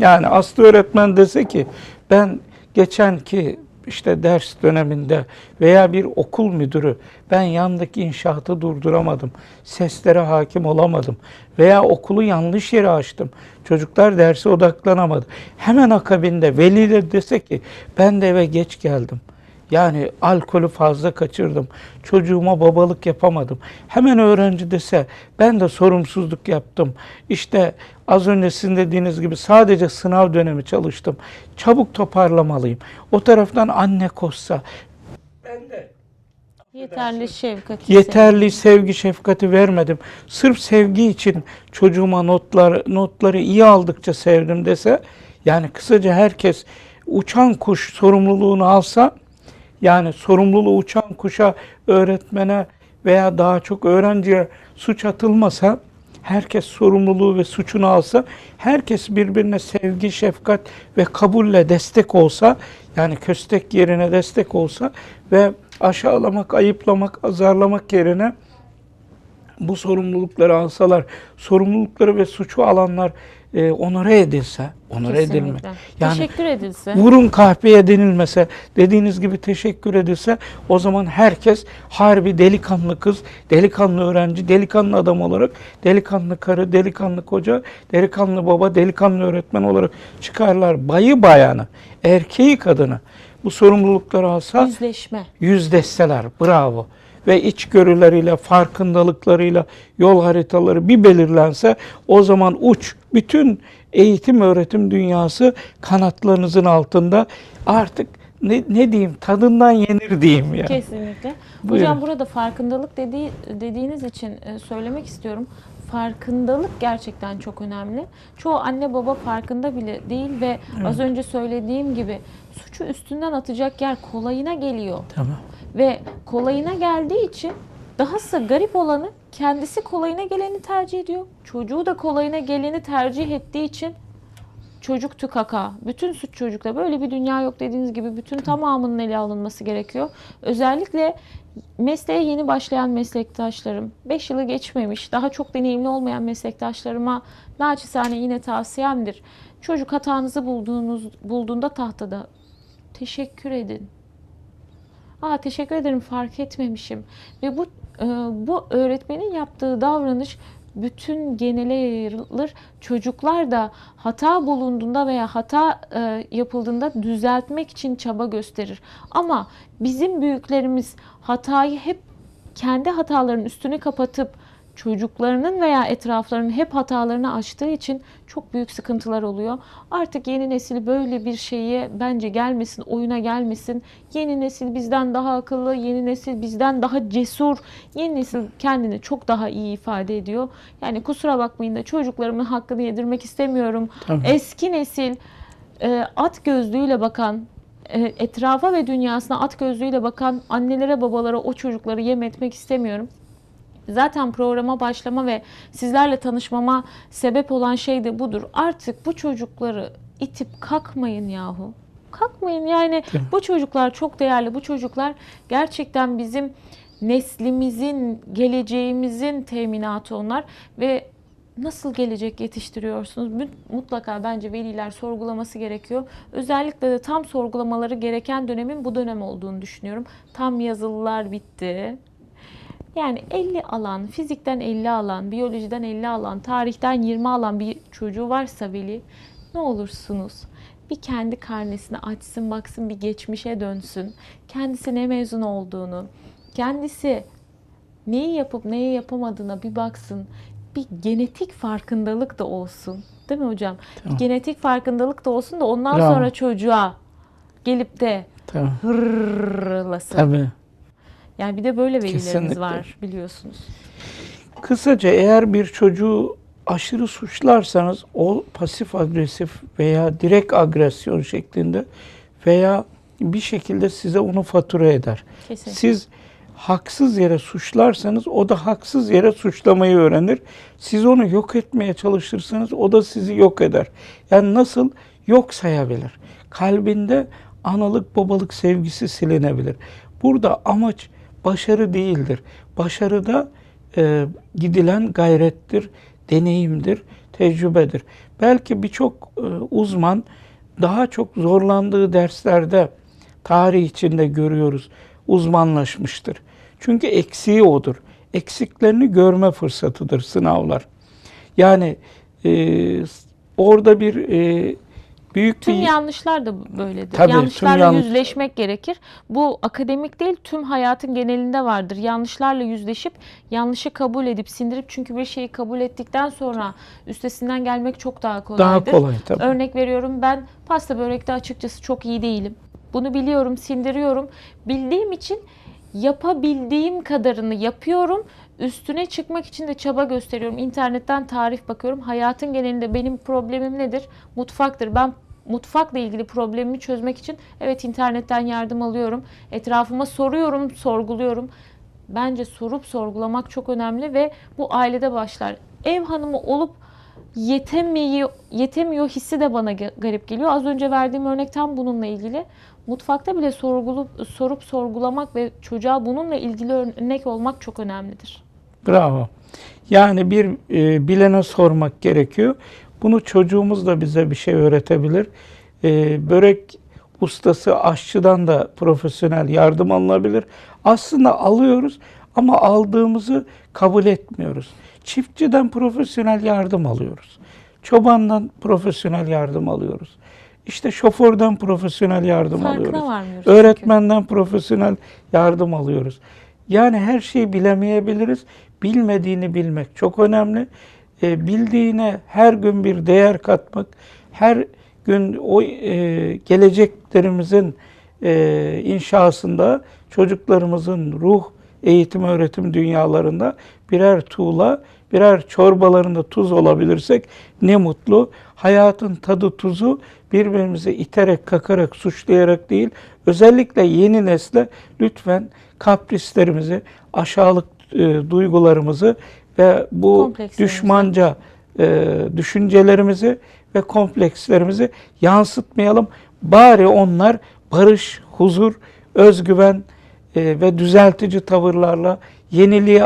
Yani Aslı öğretmen dese ki ben geçenki işte ders döneminde veya bir okul müdürü ben yandaki inşaatı durduramadım. Seslere hakim olamadım. Veya okulu yanlış yere açtım. Çocuklar derse odaklanamadı. Hemen akabinde veli de dese ki ben de eve geç geldim. Yani alkolü fazla kaçırdım. Çocuğuma babalık yapamadım. Hemen öğrenci dese ben de sorumsuzluk yaptım. İşte az önce sizin dediğiniz gibi sadece sınav dönemi çalıştım. Çabuk toparlamalıyım. O taraftan anne koşsa ben de Yeterli şefkati. yeterli sevgi şefkati vermedim. Sırf sevgi için çocuğuma notlar notları iyi aldıkça sevdim dese yani kısaca herkes uçan kuş sorumluluğunu alsa yani sorumluluğu uçan kuşa öğretmene veya daha çok öğrenciye suç atılmasa herkes sorumluluğu ve suçunu alsa herkes birbirine sevgi, şefkat ve kabulle destek olsa yani köstek yerine destek olsa ve aşağılamak, ayıplamak, azarlamak yerine bu sorumlulukları alsalar, sorumlulukları ve suçu alanlar e, onore edilse, onore edilme. Kesinlikle. Yani Teşekkür edilse. vurun kahpeye denilmese, dediğiniz gibi teşekkür edilse o zaman herkes harbi delikanlı kız, delikanlı öğrenci, delikanlı adam olarak, delikanlı karı, delikanlı koca, delikanlı baba, delikanlı öğretmen olarak çıkarlar. Bayı bayanı, erkeği kadını bu sorumlulukları alsa Yüzleşme. yüzleşseler bravo ve içgörüleriyle, farkındalıklarıyla yol haritaları bir belirlense o zaman uç bütün eğitim öğretim dünyası kanatlarınızın altında artık ne, ne diyeyim tadından yenir diyeyim ya. Kesinlikle. Buyurun. Hocam burada farkındalık dediği, dediğiniz için e, söylemek istiyorum. Farkındalık gerçekten çok önemli. Çoğu anne baba farkında bile değil ve az önce söylediğim gibi suçu üstünden atacak yer kolayına geliyor. Tamam. Ve kolayına geldiği için dahası garip olanı kendisi kolayına geleni tercih ediyor. Çocuğu da kolayına geleni tercih ettiği için çocuk tükaka. Bütün suç çocukta. Böyle bir dünya yok dediğiniz gibi bütün tamamının ele alınması gerekiyor. Özellikle mesleğe yeni başlayan meslektaşlarım, 5 yılı geçmemiş, daha çok deneyimli olmayan meslektaşlarıma naçizane yine tavsiyemdir. Çocuk hatanızı bulduğunuz bulduğunda tahtada teşekkür edin. Aa teşekkür ederim fark etmemişim. Ve bu e, bu öğretmenin yaptığı davranış bütün genele yayılır. Çocuklar da hata bulunduğunda veya hata e, yapıldığında düzeltmek için çaba gösterir. Ama bizim büyüklerimiz hatayı hep kendi hatalarının üstünü kapatıp çocuklarının veya etraflarının hep hatalarını açtığı için çok büyük sıkıntılar oluyor. Artık yeni nesil böyle bir şeye bence gelmesin, oyuna gelmesin. Yeni nesil bizden daha akıllı, yeni nesil bizden daha cesur. Yeni nesil kendini çok daha iyi ifade ediyor. Yani kusura bakmayın da çocuklarımın hakkını yedirmek istemiyorum. Tabii. Eski nesil e, at gözlüğüyle bakan, e, etrafa ve dünyasına at gözlüğüyle bakan annelere babalara o çocukları yem etmek istemiyorum. Zaten programa başlama ve sizlerle tanışmama sebep olan şey de budur. Artık bu çocukları itip kalkmayın yahu. Kalkmayın yani bu çocuklar çok değerli. Bu çocuklar gerçekten bizim neslimizin, geleceğimizin teminatı onlar ve nasıl gelecek yetiştiriyorsunuz? Mut- Mutlaka bence veliler sorgulaması gerekiyor. Özellikle de tam sorgulamaları gereken dönemin bu dönem olduğunu düşünüyorum. Tam yazılılar bitti. Yani 50 alan, fizikten 50 alan, biyolojiden 50 alan, tarihten 20 alan bir çocuğu varsa veli ne olursunuz bir kendi karnesini açsın baksın bir geçmişe dönsün. Kendisi ne mezun olduğunu, kendisi neyi yapıp neyi yapamadığına bir baksın. Bir genetik farkındalık da olsun. Değil mi hocam? Tamam. Bir genetik farkındalık da olsun da ondan Bravo. sonra çocuğa gelip de Tamam. hırlasın. Tabii. Yani bir de böyle velilerimiz Kesinlikle. var biliyorsunuz. Kısaca eğer bir çocuğu aşırı suçlarsanız o pasif agresif veya direkt agresyon şeklinde veya bir şekilde size onu fatura eder. Kesin. Siz haksız yere suçlarsanız o da haksız yere suçlamayı öğrenir. Siz onu yok etmeye çalışırsanız o da sizi yok eder. Yani nasıl yok sayabilir. Kalbinde analık babalık sevgisi silinebilir. Burada amaç başarı değildir. Başarıda e, gidilen gayrettir, deneyimdir, tecrübedir. Belki birçok e, uzman daha çok zorlandığı derslerde tarih içinde görüyoruz uzmanlaşmıştır. Çünkü eksiği odur. Eksiklerini görme fırsatıdır sınavlar. Yani e, orada bir e, büyük Tüm bir yanlışlar da böyledir. Tabii, tüm Yanlışlarla yanlış- yüzleşmek gerekir. Bu akademik değil, tüm hayatın genelinde vardır. Yanlışlarla yüzleşip, yanlışı kabul edip, sindirip çünkü bir şeyi kabul ettikten sonra üstesinden gelmek çok daha kolaydır. daha kolay tabii. Örnek veriyorum ben pasta börekte açıkçası çok iyi değilim. Bunu biliyorum, sindiriyorum. Bildiğim için yapabildiğim kadarını yapıyorum. Üstüne çıkmak için de çaba gösteriyorum. İnternetten tarif bakıyorum. Hayatın genelinde benim problemim nedir? Mutfaktır. Ben mutfakla ilgili problemimi çözmek için evet internetten yardım alıyorum. Etrafıma soruyorum, sorguluyorum. Bence sorup sorgulamak çok önemli ve bu ailede başlar. Ev hanımı olup yetemiyor, yetemiyor hissi de bana garip geliyor. Az önce verdiğim örnek tam bununla ilgili. Mutfakta bile sorgulup, sorup sorgulamak ve çocuğa bununla ilgili örnek olmak çok önemlidir. Bravo. Yani bir e, bilene sormak gerekiyor. Bunu çocuğumuz da bize bir şey öğretebilir. E, börek ustası, aşçıdan da profesyonel yardım alınabilir. Aslında alıyoruz ama aldığımızı kabul etmiyoruz. Çiftçiden profesyonel yardım alıyoruz. Çobandan profesyonel yardım alıyoruz. İşte şoförden profesyonel yardım Farkına alıyoruz. varmıyoruz. çünkü. Öğretmenden profesyonel yardım alıyoruz. Yani her şeyi bilemeyebiliriz. Bilmediğini bilmek çok önemli. E, bildiğine her gün bir değer katmak, her gün o e, geleceklerimizin e, inşasında çocuklarımızın ruh, eğitim, öğretim dünyalarında birer tuğla, birer çorbalarında tuz olabilirsek ne mutlu. Hayatın tadı tuzu birbirimizi iterek, kakarak, suçlayarak değil, özellikle yeni nesle lütfen kaprislerimizi, aşağılık e, duygularımızı ve bu düşmanca e, düşüncelerimizi ve komplekslerimizi yansıtmayalım. Bari onlar barış, huzur, özgüven e, ve düzeltici tavırlarla yeniliğe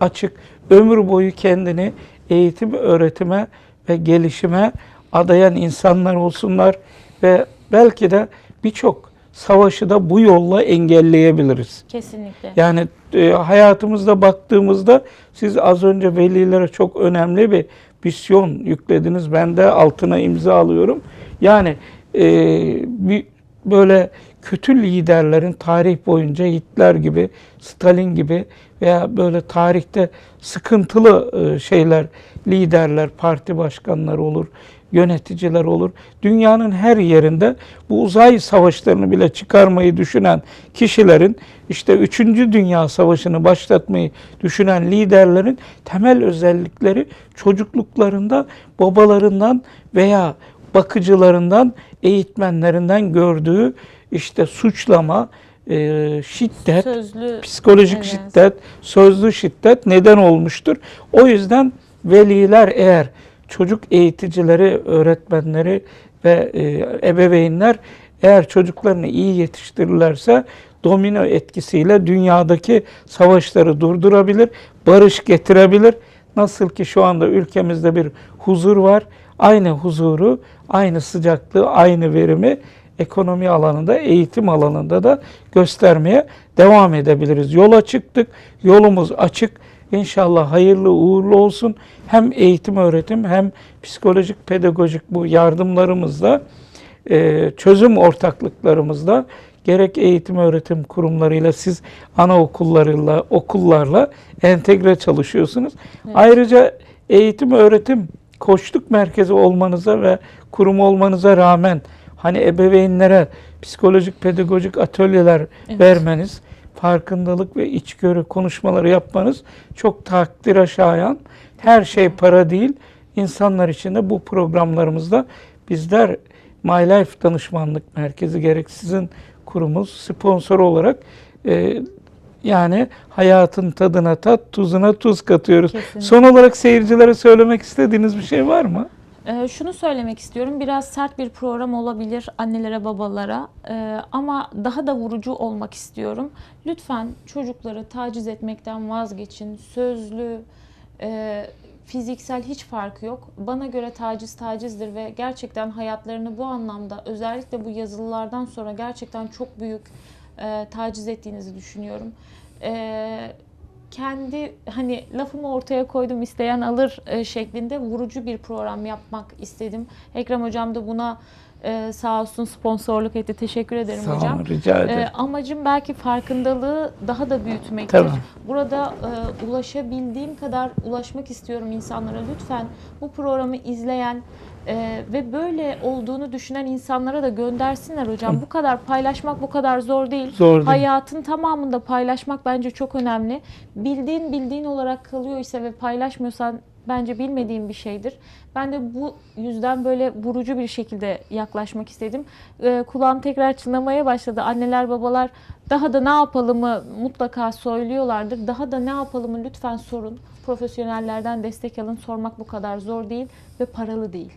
açık, ömür boyu kendini eğitim, öğretime ve gelişime adayan insanlar olsunlar ve belki de birçok savaşı da bu yolla engelleyebiliriz. Kesinlikle. Yani e, hayatımızda baktığımızda siz az önce velilere çok önemli bir misyon yüklediniz. Ben de altına imza alıyorum. Yani e, bir böyle kötü liderlerin tarih boyunca Hitler gibi, Stalin gibi veya böyle tarihte sıkıntılı e, şeyler, liderler, parti başkanları olur, yöneticiler olur. Dünyanın her yerinde bu uzay savaşlarını bile çıkarmayı düşünen kişilerin işte 3. Dünya Savaşı'nı başlatmayı düşünen liderlerin temel özellikleri çocukluklarında babalarından veya bakıcılarından, eğitmenlerinden gördüğü işte suçlama, e, şiddet, Sözlü psikolojik Evet. şiddet, sözlü şiddet neden olmuştur. O yüzden veliler eğer çocuk eğiticileri, öğretmenleri ve e, ebeveynler eğer çocuklarını iyi yetiştirirlerse domino etkisiyle dünyadaki savaşları durdurabilir, barış getirebilir. Nasıl ki şu anda ülkemizde bir huzur var. Aynı huzuru, aynı sıcaklığı, aynı verimi ekonomi alanında, eğitim alanında da göstermeye devam edebiliriz. Yola çıktık, yolumuz açık. İnşallah hayırlı uğurlu olsun. Hem eğitim öğretim hem psikolojik pedagojik bu yardımlarımızla e, çözüm ortaklıklarımızda gerek eğitim öğretim kurumlarıyla siz anaokullarıyla okullarla entegre çalışıyorsunuz. Ayrıca eğitim öğretim koçluk merkezi olmanıza ve kurum olmanıza rağmen hani ebeveynlere psikolojik pedagojik atölyeler Evet. vermeniz, farkındalık ve içgörü konuşmaları yapmanız çok takdire şayan. Her şey para değil. İnsanlar için de bu programlarımızda bizler My Life Danışmanlık Merkezi gerek sizin kurumuz sponsor olarak e, yani hayatın tadına tat, tuzuna tuz katıyoruz. Kesinlikle. Son olarak seyircilere söylemek istediğiniz bir şey var mı? Ee, şunu söylemek istiyorum. Biraz sert bir program olabilir annelere, babalara. Ee, ama daha da vurucu olmak istiyorum. Lütfen çocukları taciz etmekten vazgeçin. Sözlü, e, fiziksel hiç farkı yok. Bana göre taciz tacizdir ve gerçekten hayatlarını bu anlamda özellikle bu yazılılardan sonra gerçekten çok büyük e, taciz ettiğinizi düşünüyorum. E, kendi hani lafımı ortaya koydum isteyen alır e, şeklinde vurucu bir program yapmak istedim. Ekrem hocam da buna e, sağ olsun sponsorluk etti. Teşekkür ederim Sağ hocam. olun, rica ederim. E, amacım belki farkındalığı daha da büyütmektir. Tamam. Burada e, ulaşabildiğim kadar ulaşmak istiyorum insanlara. Lütfen bu programı izleyen e, ve böyle olduğunu düşünen insanlara da göndersinler hocam. Bu kadar paylaşmak bu kadar zor değil. Zor değil. Hayatın tamamında paylaşmak bence çok önemli. Bildiğin bildiğin olarak kalıyor ise ve paylaşmıyorsan bence bilmediğin bir şeydir. Ben de bu yüzden böyle vurucu bir şekilde yaklaşmak istedim. Ee, kulağım tekrar çınlamaya başladı. Anneler babalar daha da ne yapalımı mutlaka söylüyorlardır. Daha da ne yapalımı lütfen sorun. Profesyonellerden destek alın. Sormak bu kadar zor değil ve paralı değil.